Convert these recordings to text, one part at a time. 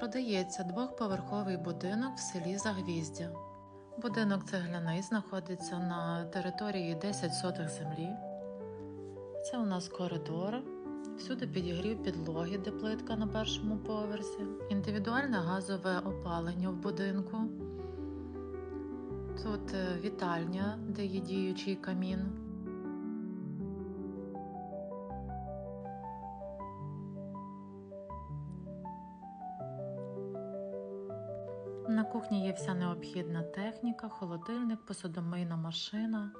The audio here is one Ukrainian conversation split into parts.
Продається двохповерховий будинок в селі Загвіздя. Будинок цегляний знаходиться на території 10 сотих землі. Це у нас коридор. Всюди підігрів підлоги, де плитка на першому поверсі, індивідуальне газове опалення в будинку. Тут е, вітальня, де є діючий камін. На кухні є вся необхідна техніка, холодильник, посудомийна машина.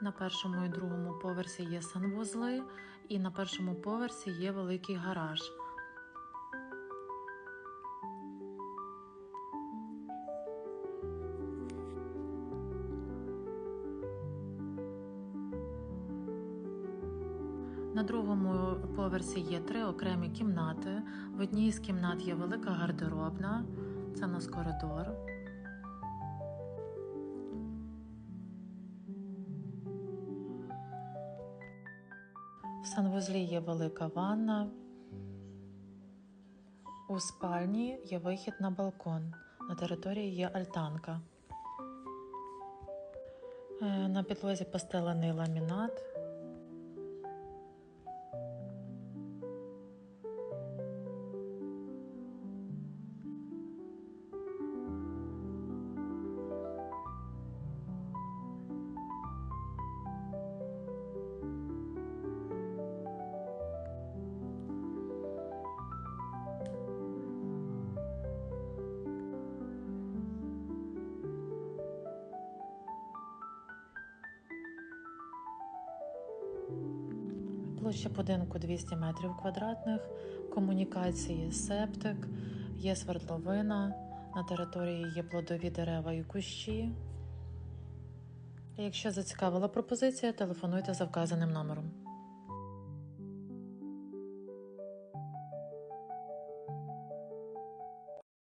На першому і другому поверсі є санвузли, і на першому поверсі є великий гараж. На другому поверсі є три окремі кімнати. В одній з кімнат є велика гардеробна, це у нас коридор. В санвузлі є велика ванна. У спальні є вихід на балкон. На території є альтанка. Е, На підлозі постелений ламінат. Площа будинку 200 метрів квадратних, комунікації, септик, є свердловина, на території є плодові дерева і кущі. Якщо зацікавила пропозиція, телефонуйте за вказаним номером.